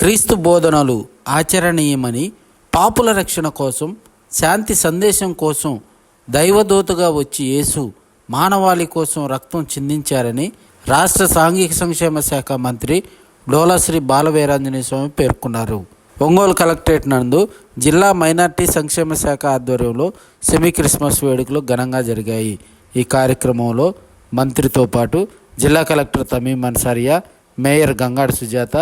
క్రీస్తు బోధనలు ఆచరణీయమని పాపుల రక్షణ కోసం శాంతి సందేశం కోసం దైవదూతగా వచ్చి యేసు మానవాళి కోసం రక్తం చిందించారని రాష్ట్ర సాంఘిక సంక్షేమ శాఖ మంత్రి డోలాశ్రీ బాలవీరాంజనేయ స్వామి పేర్కొన్నారు. ఒంగోలు కలెక్టరేట్ నందు జిల్లా మైనార్టీ సంక్షేమ శాఖ ఆధ్వర్యంలో సెమీ క్రిస్మస్ వేడుకలు ఘనంగా జరిగాయి. ఈ కార్యక్రమంలో మంత్రితో పాటు జిల్లా collector Tamim Ansariya mayor Gangadu Sujatha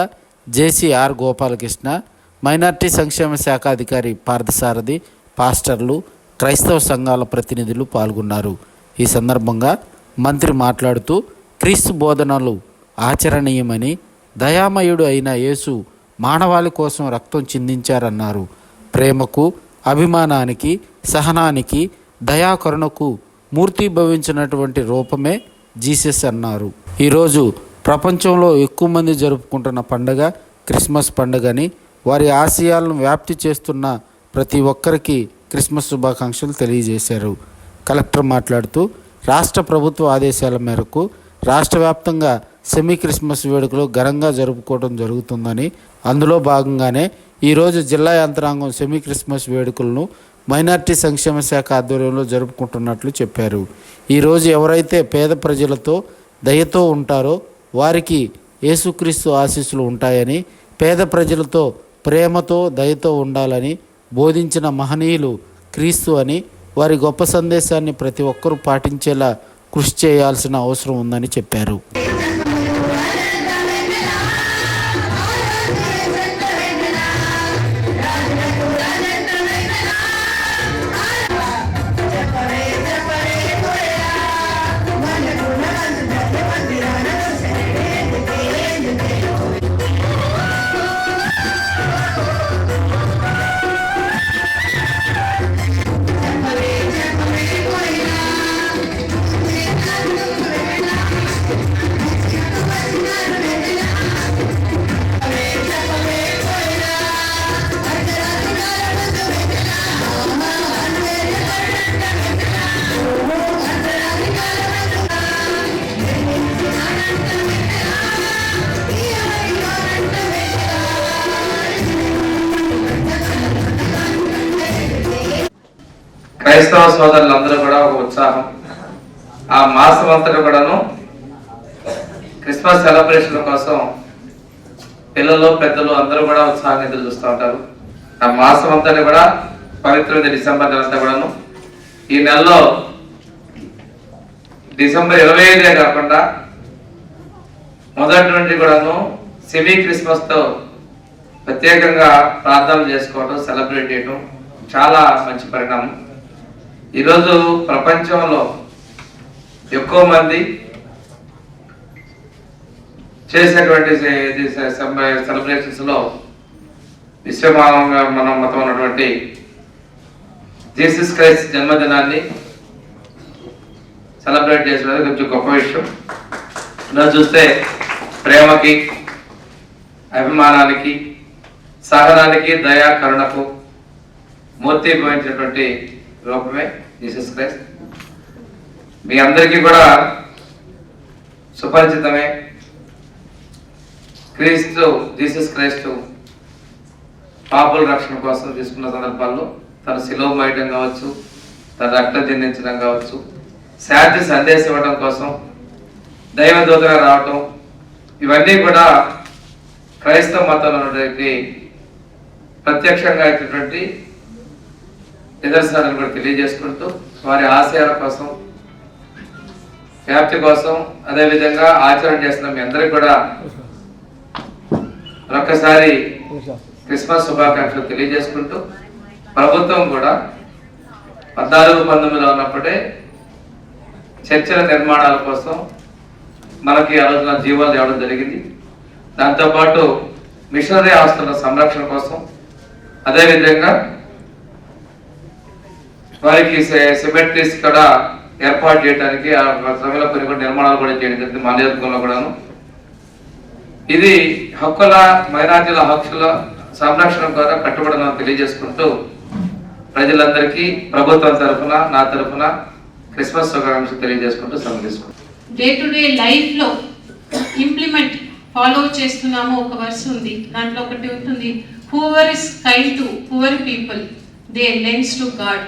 JCR Gopalakrishna minority సంక్షేమ శాఖ అధికారి పార్థసారథి పాస్టర్లు క్రైస్తవ సంఘాల ప్రతినిధులు పాల్గొన్నారు. ఈ సందర్భంగా మంత్రి మాట్లాడుతూ క్రీస్తు బోధనలు ఆచరణీయమని దయామయుడు అయిన యేసు మానవాళి కోసం రక్తం చిందించారన్నారు. ప్రేమకు అభిమానానికి సహనానికి దయాకరుణకు మూర్తిభవించినటువంటి రూపమే జీసస్ అన్నారు. ఈరోజు ప్రపంచంలో ఎక్కువ మంది జరుపుకుంటున్న పండుగ క్రిస్మస్ పండుగని వారి ఆశయాలను వ్యాప్తి చేస్తున్న ప్రతి ఒక్కరికి క్రిస్మస్ శుభాకాంక్షలు తెలియజేశారు. కలెక్టర్ మాట్లాడుతూ రాష్ట్ర ప్రభుత్వ ఆదేశాల మేరకు రాష్ట్ర వ్యాప్తంగా సెమీ క్రిస్మస్ వేడుకలు ఘనంగా జరుపుకోవడం జరుగుతుందని అందులో భాగంగానే ఈరోజు జిల్లా యంత్రాంగం సెమీ క్రిస్మస్ వేడుకలను మైనార్టీ సంక్షేమ శాఖ ఆధ్వర్యంలో జరుపుకుంటున్నట్లు చెప్పారు. ఈరోజు ఎవరైతే పేద ప్రజలతో దయతో ఉంటారో వారికి యేసుక్రీస్తు ఆశీస్సులు ఉంటాయని పేద ప్రజలతో ప్రేమతో దయతో ఉండాలని బోధించిన మహనీయులు క్రీస్తు అని వారి గొప్ప సందేశాన్ని ప్రతి ఒక్కరూ పాటించేలా కృషి చేయాల్సిన అవసరం ఉందని చెప్పారు. క్రైస్తవ సోదరులందరూ కూడా ఒక ఉత్సాహం. ఆ మాసం అంతటా కూడాను క్రిస్మస్ సెలబ్రేషన్ కోసం పిల్లలు పెద్దలు అందరూ కూడా ఉత్సాహంగా ఎదురు చూస్తూ ఉంటారు. ఆ మాసం అంతా కూడా పవిత్రమైన డిసెంబర్ నెల అంతా కూడాను ఈ నెలలో డిసెంబర్ ఇరవై ఐదే కాకుండా మొదటి నుండి కూడాను సెమీ క్రిస్మస్తో ప్రత్యేకంగా ప్రార్థనలు చేసుకోవడం సెలబ్రేట్ చేయడం చాలా మంచి పరిణామం. ఈరోజు ప్రపంచంలో ఎక్కువ మంది చేసేటువంటి సెలబ్రేషన్స్లో విశ్వమానంగా మనం మతం ఉన్నటువంటి జీసస్ క్రైస్ట్ జన్మదినాన్ని సెలబ్రేట్ చేసినది కొంచెం గొప్ప విషయం. ఈరోజు చూస్తే ప్రేమకి అభిమానానికి సహనానికి దయా కరుణకు మూర్తి భవించినటువంటి రూపమే జీసస్ క్రైస్ట్. మీ అందరికీ కూడా సుపరిచితమే. క్రీస్తు జీసస్ క్రైస్తు పాపుల రక్షణ కోసం తీసుకున్న సందర్భాల్లో తన శిలువ మోయడం కావచ్చు తన రక్తం చెందించడం కావచ్చు శాంతి సందేశం ఇవ్వడం కోసం దైవదూతగా రావటం ఇవన్నీ కూడా క్రైస్తవ మతంలో ఉన్నటువంటి ప్రత్యక్షంగా అయినటువంటి నిదర్శనాలను కూడా తెలియజేసుకుంటూ వారి ఆశయాల కోసం వ్యాప్తి కోసం అదేవిధంగా ఆచరణ చేస్తున్న మీ అందరికి కూడా మరొకసారి క్రిస్మస్ శుభాకాంక్షలు తెలియజేసుకుంటూ ప్రభుత్వం కూడా పద్నాలుగు పంతొమ్మిదిలో ఉన్నప్పుడే చర్చల నిర్మాణాల కోసం మనకి ఆలోచన జీవాలు తేవడం జరిగింది. దాంతోపాటు మిషనరీ ఆస్తుల సంరక్షణ కోసం అదేవిధంగా వారికి సిమెట్రీస్ కూడా ఏర్పాటు చేయడానికి ఆ సమయంలో కొన్ని కొన్ని నిర్మాణాలు కూడా చేయడం జరిగింది మా నియోజకవర్గంలో కూడాను. ఇది హక్కుల మైనార్టీల హక్కుల సంరక్షణ ద్వారా కట్టుబడిన తెలియజేసుకుంటూ ప్రజలందరికీ ప్రభుత్వం తరఫున నా తరఫున క్రిస్మస్ శుభాకాంక్షలు తెలియజేసుకుంటూ సెలవు డే టు డే లైఫ్లో ఇంప్లిమెంట్ ఫాలో చేస్తున్నాము. ఒక వర్స్ ఉంది దాంట్లో ఒకటి ఉంటుంది. Whoever is kind to poor people they lends to God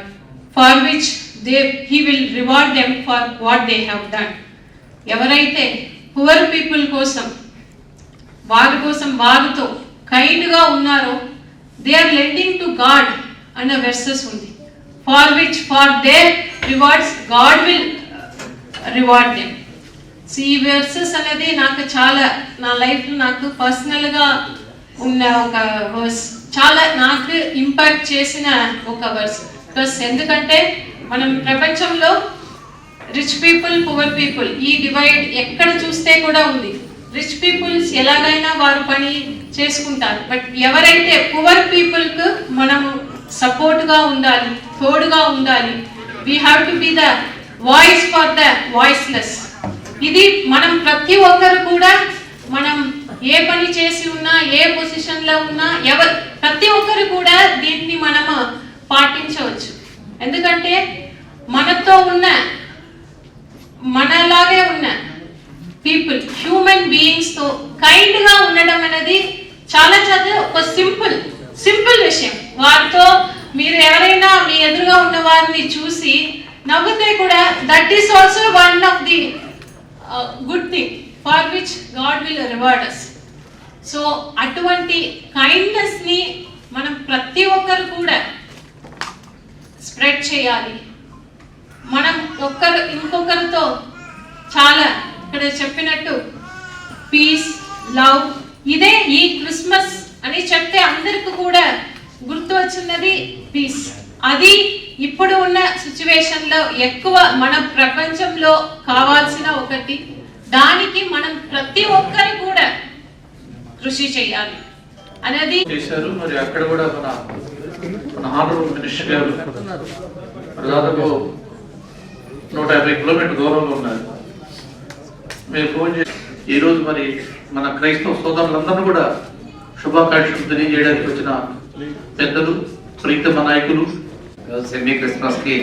for which they he will reward them for what they have done ఎవరైతే పువర్ పీపుల్ కోసం వారి కోసం వారితో కైండ్గా ఉన్నారో they are lending to God అన్న వెర్సెస్ ఉంది. For which for they rewards God will reward them so ఈ వెర్సెస్ అనేది నాకు చాలా నా లైఫ్లో నాకు పర్సనల్గా ఉన్న ఒక వర్స్ చాలా నాకు ఇంపాక్ట్ చేసిన ఒక వర్స్ బికాస్ ఎందుకంటే మనం ప్రపంచంలో రిచ్ పీపుల్ పువర్ పీపుల్ ఈ డివైడ్ ఎక్కడ చూస్తే కూడా ఉంది. రిచ్ పీపుల్స్ ఎలాగైనా వారు పని చేసుకుంటారు. బట్ ఎవరైతే పువర్ పీపుల్కు మనము సపోర్ట్గా ఉండాలి తోడుగా ఉండాలి we have to be the voice for the voiceless ఇది మనం ప్రతి ఒక్కరు కూడా మనం ఏ పని చేసి ఉన్నా ఏ పొజిషన్లో ఉన్నా ఎవరు ప్రతి ఒక్కరు కూడా దీన్ని మనము పాటించవచ్చు. ఎందుకంటే మనతో ఉన్న మనలాగే ఉన్న పీపుల్ హ్యూమన్ బీయింగ్స్తో కైండ్గా ఉండడం అనేది చాలా చాలా ఒక సింపుల్ సింపుల్ విషయం. వారితో మీరు ఎవరైనా మీ ఎదురుగా ఉన్న వారిని చూసి నవ్వుతే కూడా that is also one of the good thing for which God will reward us so అటువంటి కైండ్నెస్ని మనం ప్రతి ఒక్కరు కూడా స్ప్రెడ్ చేయాలి. మనం ఒక్కరు ఇంకొకరితో చాలా ఇక్కడ చెప్పినట్టు పీస్ లవ్ ఇదే ఈ క్రిస్మస్ అని చెప్తే అందరికి కూడా గుర్తు వచ్చినది పీస్ అది ఇప్పుడు ఉన్న సిచ్యువేషన్లో ఎక్కువ మన ప్రపంచంలో కావాల్సిన ఒకటి. దానికి మనం ప్రతి ఒక్కరు కూడా కృషి చేయాలి. అనేది చేశారు. మరి అక్కడ కూడా మన మన ఆనరబుల్ మినిస్టర్ గారు దాదాపు నూట యాభై కిలోమీటర్ దూరంలో ఉన్నారు. మీరు ఫోన్ చేసి ఈరోజు మరి మన క్రైస్తవ సోదరులందరూ కూడా శుభాకాంక్షలు తెలియజేయడానికి వచ్చిన పెద్దలు ప్రీతమ నాయకులు. సెమీ క్రిస్మస్కి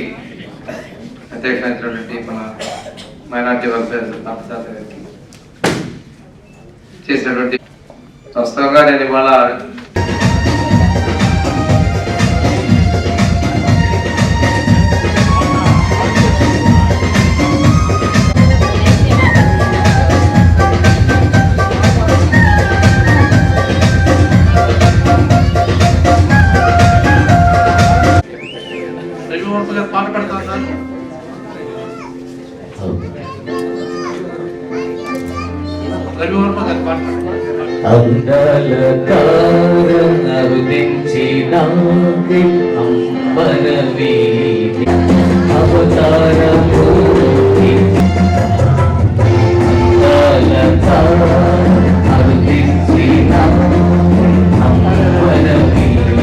అధ్యక్షించినటువంటి మన మైనార్టీ వెల్ఫేర్ చేసినటువంటి ప్రస్తుతంగా నేను ఇవాళ అందాల